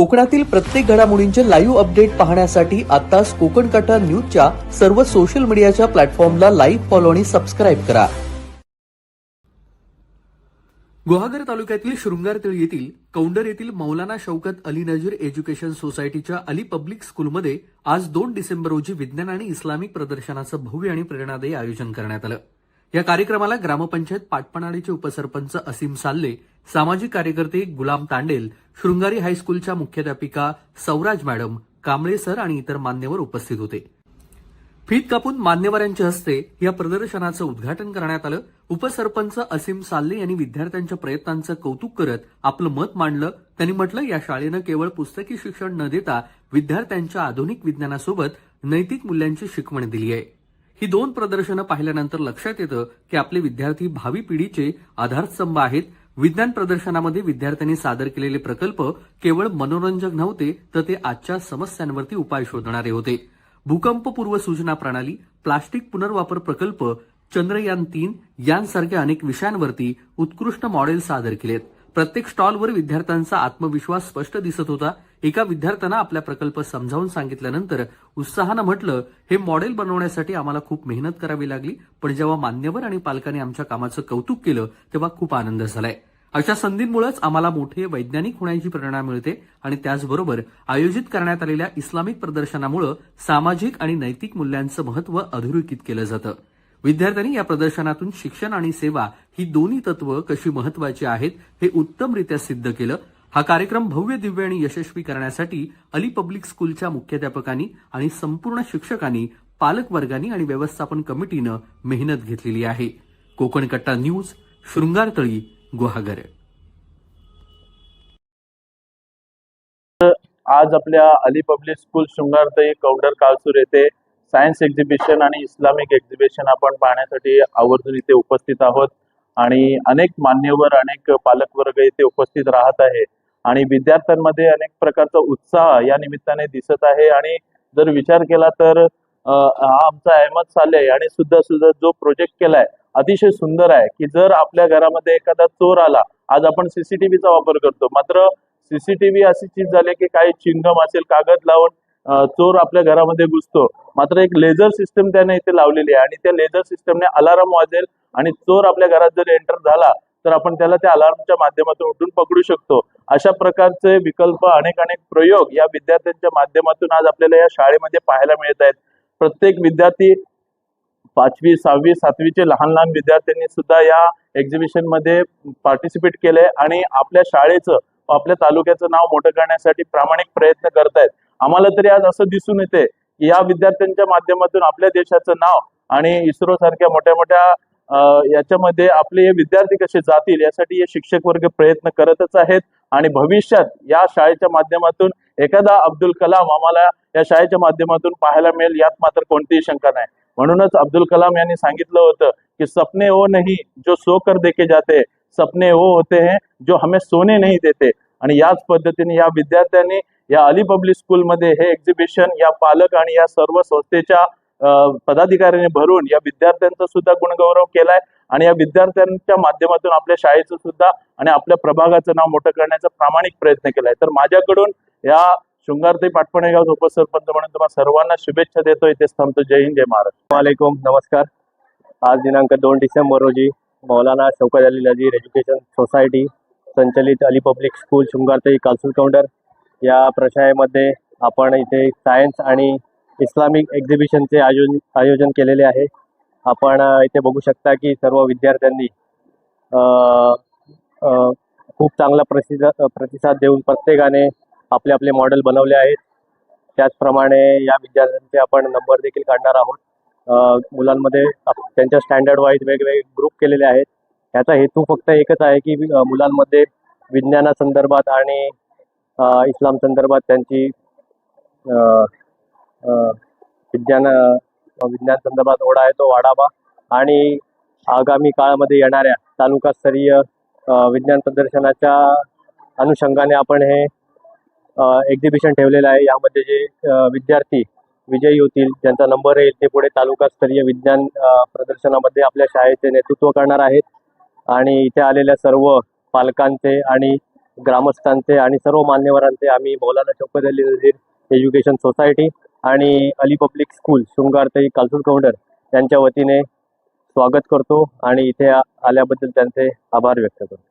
कोकणातील प्रत्येक घडामोडींचे लाईव्ह अपडेट पाहण्यासाठी आताच कोकण कटा न्यूजच्या सर्व सोशल मीडियाच्या प्लॅटफॉर्मला लाईव्ह फॉलो आणि सबस्क्राईब करा. गुहागर तालुक्यातील शृंगारतळी येथील कौंडर येथील मौलाना शौकत अली नजीर एज्युकेशन सोसायटीच्या अली पब्लिक स्कूलमध्ये आज दोन डिसेंबर रोजी विज्ञान आणि इस्लामिक प्रदर्शनाचं भव्य आणि प्रेरणादायी आयोजन करण्यात आलं. या कार्यक्रमाला ग्रामपंचायत पाटपणाडीचे उपसरपंच असीम साल्ले सामाजिक कार्यकर्ते गुलाम तांडेल शृंगारी हायस्कूलच्या मुख्याध्यापिका सौराज मॅडम कांबळे सर आणि इतर मान्यवर उपस्थित होते. फीत कापून मान्यवरांच्या हस्ते या प्रदर्शनाचं उद्घाटन करण्यात आलं. उपसरपंच असीम साल्ले यांनी विद्यार्थ्यांच्या प्रयत्नांचं कौतुक करत आपलं मत मांडलं. त्यांनी म्हटलं या शाळेनं केवळ पुस्तकी शिक्षण न देता विद्यार्थ्यांच्या आधुनिक विज्ञानासोबत नैतिक मूल्यांची शिकवण दिली आहे. ही दोन प्रदर्शनं पाहिल्यानंतर लक्षात येतं की आपले विद्यार्थी भावी पिढीचे आधारस्तंभ आहेत. विज्ञान प्रदर्शनामध्ये विद्यार्थ्यांनी सादर केलेले प्रकल्प केवळ मनोरंजक नव्हते तर ते आजच्या समस्यांवरती उपाय शोधणारे होते. भूकंपपूर्व सूचना प्रणाली प्लास्टिक पुनर्वापर प्रकल्प चंद्रयान तीन यांसारख्या अनेक विषयांवरती उत्कृष्ट मॉडेल सादर केलेत. प्रत्येक स्टॉलवर विद्यार्थ्यांचा आत्मविश्वास स्पष्ट दिसत होता. एका विद्यार्थ्यांना आपला प्रकल्प समजावून सांगितल्यानंतर उत्साहानं म्हटलं हे मॉडेल बनवण्यासाठी आम्हाला खूप मेहनत करावी लागली पण जेव्हा मान्यवर आणि पालकांनी आमच्या कामाचं कौतुक केलं तेव्हा खूप आनंद झालाय. अशा संधींमुळेच आम्हाला मोठे वैज्ञानिक होण्याची प्रेरणा मिळते आणि त्याचबरोबर आयोजित करण्यात आलेल्या इस्लामिक प्रदर्शनामुळे सामाजिक आणि नैतिक मूल्यांचं महत्त्व अधोरेखित केलं जातं. विद्यार्थ्यांनी या प्रदर्शनातून शिक्षण आणि सेवा ही दोन्ही तत्व कशी महत्वाची आहेत हे उत्तमरित्या सिद्ध केलं. हा कार्यक्रम भव्य दिव्य आणि यशस्वी करण्यासाठी अली पब्लिक स्कूलच्या मुख्याध्यापकांनी आणि संपूर्ण शिक्षकांनी पालकवर्गांनी आणि व्यवस्थापन कमिटीनं मेहनत घेतलेली आहे. कोकण कट्टा न्यूज शृंगारतळी गुहागर. आज आपल्या अली पब्लिक स्कूल शृंगारतई कौंडर कालसूर येथे सायन्स एक्झिबिशन आणि इस्लामिक एक्झिबिशन आपण पाहण्यासाठी आवर्जून इथे उपस्थित आहोत. आणि अनेक मान्यवर अनेक पालक वर्ग इथे उपस्थित राहत आहे. आणि विद्यार्थ्यांमध्ये अनेक प्रकारचा उत्साह या निमित्ताने दिसत आहे. आणि जर विचार केला तर हा आमचा अहमद साले आणि सुद्धा सुद्धा जो प्रोजेक्ट केलाय अतिशय सुंदर आहे की जर आपल्या घरामध्ये एखादा चोर आला आज आपण सीसीटीव्हीचा वापर करतो. मात्र सीसीटीव्ही अशी चीज झाली की काही चिंगम असेल कागद लावून चोर आपल्या घरामध्ये घुसतो. मात्र एक लेझर सिस्टम त्याने इथे लावलेली आहे आणि त्या लेझर सिस्टमने अलार्म वाजेल आणि चोर आपल्या घरात जर एंटर झाला तर आपण त्याला त्या अलार्मच्या माध्यमातून उठून पकडू शकतो. अशा प्रकारचे विकल्प अनेक अनेक प्रयोग या विद्यार्थ्यांच्या माध्यमातून आज आपल्याला या शाळेमध्ये पाहायला मिळत आहेत. प्रत्येक विद्यार्थी पाचवी सहावी सातवीचे लहान लहान विद्यार्थ्यांनी सुद्धा या एक्झिबिशनमध्ये पार्टिसिपेट केलंय आणि आपल्या शाळेचं आपल्या तालुक्याचं नाव मोठं करण्यासाठी प्रामाणिक प्रयत्न करतायत. आम्हाला तरी आज असं दिसून येते की या विद्यार्थ्यांच्या माध्यमातून आपल्या देशाचं नाव आणि इस्रो सारख्या मोठ्या मोठ्या याच्यामध्ये आपले हे विद्यार्थी कसे जातील यासाठी हे शिक्षक वर्ग प्रयत्न करतच आहेत आणि भविष्यात या शाळेच्या माध्यमातून एखादा अब्दुल कलाम आम्हाला या शाळेच्या माध्यमातून पाहायला मिळेल यात मात्र कोणतीही शंका नाही. म्हणूनच अब्दुल कलाम यांनी सांगितलं होतं की सपने वो नहीं जो सो कर देखे जाते सपने वो होते हैं जो हमें सोने नहीं देते. आणि याच पद्धतीने या विद्यार्थ्यांनी या अली पब्लिक स्कूलमध्ये हे एक्झिबिशन या पालक आणि या सर्व संस्थेच्या पदाधिकाऱ्यांनी भरून या विद्यार्थ्यांचा सुद्धा गुणगौरव केलाय. आणि या विद्यार्थ्यांच्या माध्यमातून आपल्या शाळेचं सुद्धा आणि आपल्या प्रभागाचं नाव मोठं करण्याचा प्रामाणिक प्रयत्न केलाय. तर माझ्याकडून या शृंगारते पाटपणे गाव उपसरपंच म्हणून तुम्हाला सर्वांना शुभेच्छा देतो इथेच थांबतो. जय हिंद जय महाराष्ट्र. वालेकुम नमस्कार. आज दिनांक दोन डिसेंबर रोजी मौलाना शौकत अली नजीर एज्युकेशन सोसायटी संचलित अली पब्लिक स्कूल शृंगारतई कालसूर काउंटर या प्रशाळेमध्ये आपण इथे सायन्स आणि इस्लामिक एक्झिबिशनचे आयोजन आयोजन केलेले आहे. आपण इथे बघू शकता की सर्व विद्यार्थ्यांनी खूप चांगला प्रतिसाद प्रतिसाद देऊन प्रत्येकाने आपले आपले मॉडेल बनवले आहेत. त्याचप्रमाणे या विद्यार्थ्यांचे आपण नंबर देखील काढणार आहोत. मुलांमध्ये त्यांच्या स्टँडर्ड वाईज वेगवेगळे ग्रुप केलेले आहेत. याचा हेतू फक्त एकच आहे की मुलांमध्ये विज्ञानासंदर्भात आणि इस्लाम संदर्भात त्यांची विज्ञान विज्ञान संदर्भात ओढा आहे तो वाढावा. आणि आगामी काळामध्ये येणाऱ्या तालुकास्तरीय विज्ञान प्रदर्शनाच्या अनुषंगाने आपण हे एक्झिबिशन ठेवलेलं आहे. यामध्ये जे विद्यार्थी विजयी होतील ज्यांचा नंबर येईल ते पुढे तालुकास्तरीय विज्ञान प्रदर्शनामध्ये आपल्या शाळेचे नेतृत्व करणार आहेत. आणि इथे आलेल्या सर्व पालकांचे आणि ग्रामस्थांचे आणि सर्व मान्यवरांचे आम्ही मौलाना शौकत अली नजीर एज्युकेशन सोसायटी आणि अली पब्लिक स्कूल शृंगारतई कालसूर कौंडर यांच्या वतीने स्वागत करतो आणि इथे आल्याबद्दल त्यांचे आभार व्यक्त करतो.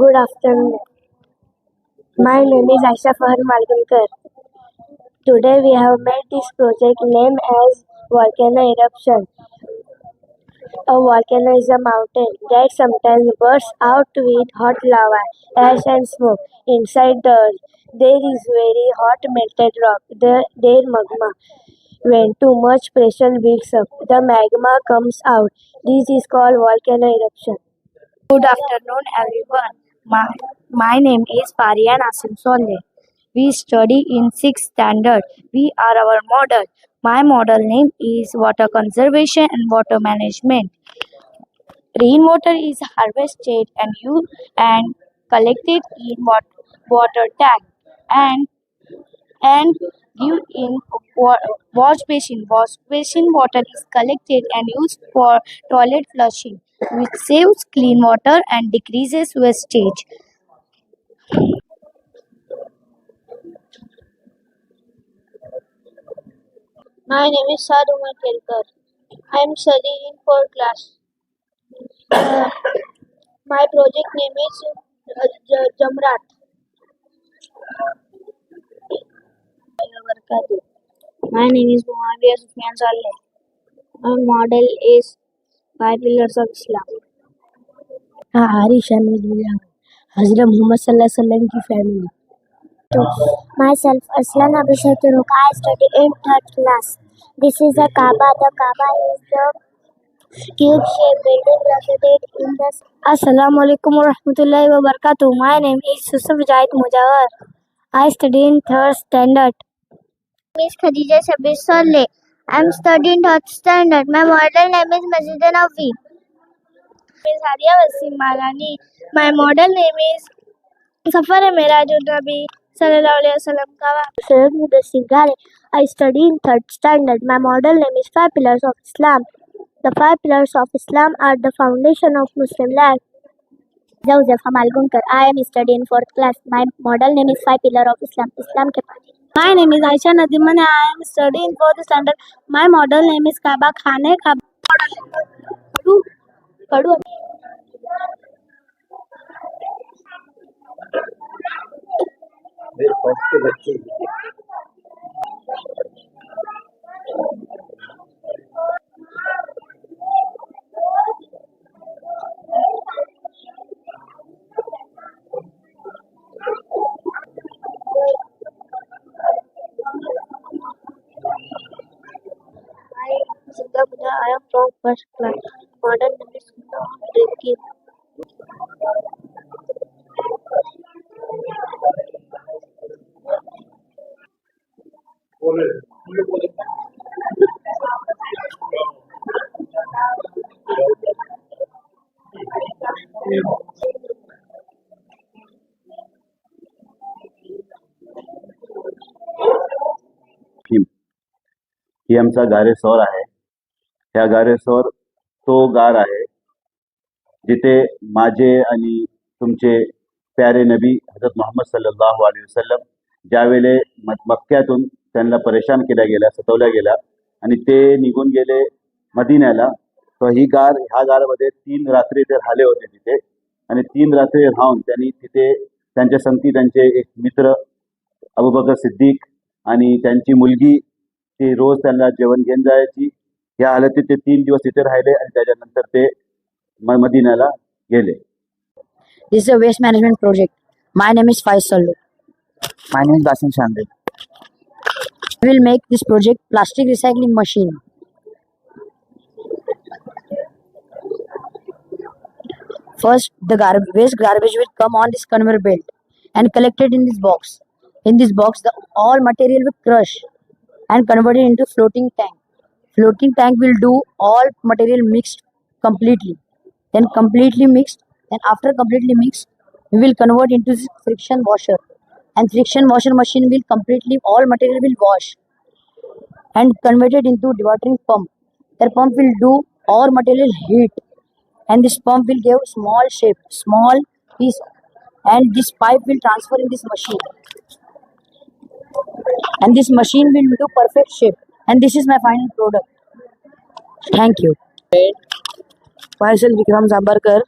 Good afternoon. My name is Aisha Fahar Malgankar. Today we have made this project named as volcano eruption. A volcano is a mountain that sometimes bursts out with hot lava, ash and smoke. Inside the earth, there is very hot melted rock, the, their magma. When too much pressure builds up, the magma comes out. This is called volcano eruption. Good afternoon, everyone. My, my name is Parian Asim. We study in 6th standard. We are our model. My model name is Water Conservation and Water Management. Rainwater is harvested and used and collected in wat- water tank and and give in wash basin. Wash basin water is collected and used for toilet flushing, which saves clean water and decreases wastage. My name is Sadhu Kelkar. I am studying in fourth class. Uh, my project name is uh, Jamrat. My name is Muawiyah Sufyan Saleh. My model is Five Pillars of Islam. हमारी family Hazrat Mohammad सल्लल्लाहु अलैहि वसल्लम की family तो myself Aslan Abhishek Turuk. I study in third class. This is a Kaaba. The Kaaba is the cube shaped building located in the Assalamu alaikum wa rahmatullahi wa barakatuh. My name is Yusuf Jahid Mujawar. I study in third standard. is Khadija Shabir Saleh. I'm studying third standard. My model name is Majida Navi. My name is Arya Vasim Malani. My model name is Safar Mirajul Nabi. Sayyid I study in third standard. My model name is Five Pillars of Islam. The five pillars of Islam are the foundation of Muslim life. Joseph Amalgunkar. I am studying fourth class. My model name is Five Pillars of Islam. Islam ke My name is Aisha Nadiman and I am studying 4th standard. My model name is Kaba Khan. Kaba model. Kadu. Kadu. तो first class modern की ही आमचा गारे सोर है। ह्या गारेसवर तो गार आहे जिथे माझे आणि तुमचे प्यारे नबी हजरत मोहम्मद सल्लल्लाहु अलैहि वसल्लम ज्यावेळे म- मक्क्यातून त्यांना परेशान केल्या गेल्या सतवल्या गेल्या आणि ते निघून गेले मदिन्याला तर ही गार ह्या गारमध्ये तीन रात्री ते राहिले होते तिथे. आणि तीन रात्री राहून त्यांनी तिथे त्यांच्या संगती त्यांचे एक मित्र अबुबकर सिद्दीक आणि त्यांची मुलगी ती रोज त्यांना जेवण घेऊन जायची. या हालतीत ते तीन दिवस तिथे राहिले आणि त्याच्यानंतर ते म- मदिनाला गेले This is a waste management project. My name is Faisal. My name is Basim Shandre. We will make this project plastic recycling machine. First, the gar- waste garbage will come on this conveyor belt and collected in this box. In this box, the all material will crush and converted into floating tank. Floating tank will do all material mixed completely. Then completely mixed. Then after completely mixed, we will convert into friction washer. And friction washer machine will completely all material will wash and converted into dewatering pump. The pump will do all material heat and this pump will give small shape, small piece and this pipe will transfer in this machine. And this machine will do perfect shape. And this is my final product thank you parcel Vikram Jambarkar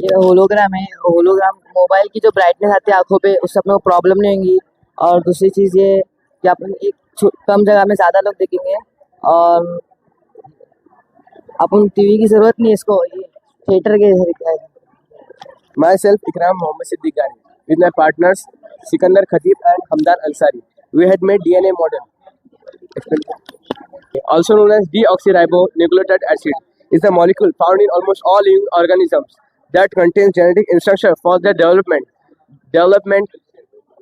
ये hologram है। Hologram mobile की जो brightness आती है आँखों पे, उससे अपने को प्रॉब्लम नहीं होगी। और दूसरी चीज़ ये कि अपन एक कम जगह में ज़्यादा लोग देखेंगे। और अपन टीवी की ज़रूरत नहीं इसको। ये theatre K myself Ikram Mohammad Siddiqui with my partners Sikandar Khatib and Hamdar Ansari we had made D N A model Also known as deoxyribonucleotide acid, is a molecule found in almost all living organisms that contains genetic instruction for their development, development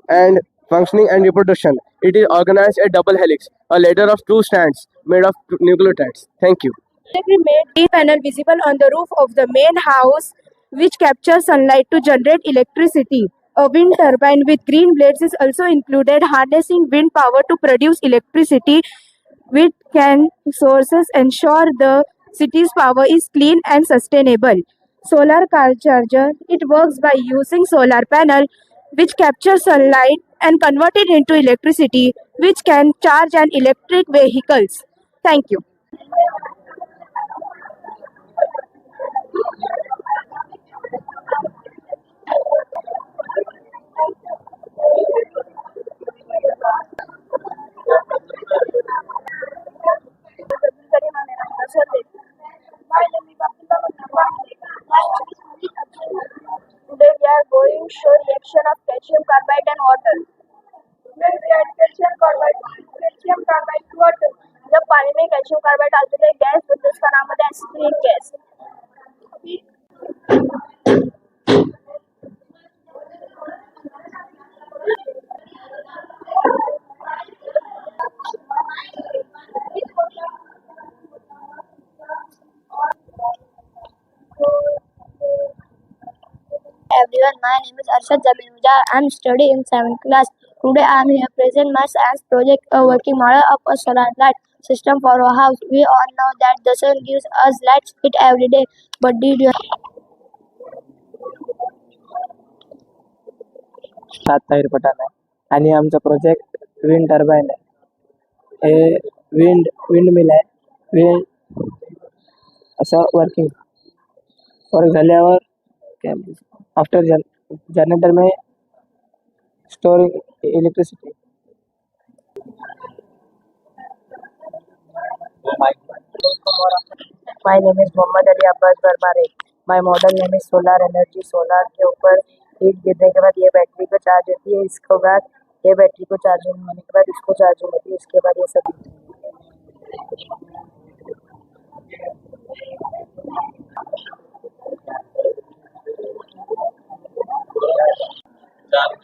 and functioning and reproduction. It is organized a double helix, a ladder of two strands made of nucleotides. Thank you. We made a panel visible on the roof of the main house which captures sunlight to generate electricity. A wind turbine with green blades is also included, harnessing wind power to produce electricity, which can sources ensure the city's power is clean and sustainable. Solar car charger, it works by using solar panel which captures sunlight and convert it into electricity, which can charge an electric vehicles. Thank you. Calcium carbide आलेले gas gas बनते gas everyone. My name is Arshad Zabinuja. I'm studying in 7th class. Today I am here present my science project, a working model of a solar light system for our house. We all know that the sun gives us light it every day. But did you सात ताहीर पठाण आहे. आणि आमचा project wind turbine आहे. हे wind wind mill आहे. Wind असं working work झाल्यावर काय आफ्टर जन generator may storing electricity My name is Mohammad Ali Abbas Barmare. My model name is solar energy solar के ऊपर हीट गिरने के बाद ये बैटरी को चार्ज होती है। इसके बाद ये बैटरी को चार्जिंग होने के बाद इसको चार्जिंग होती है। इसके बाद ये सब चालू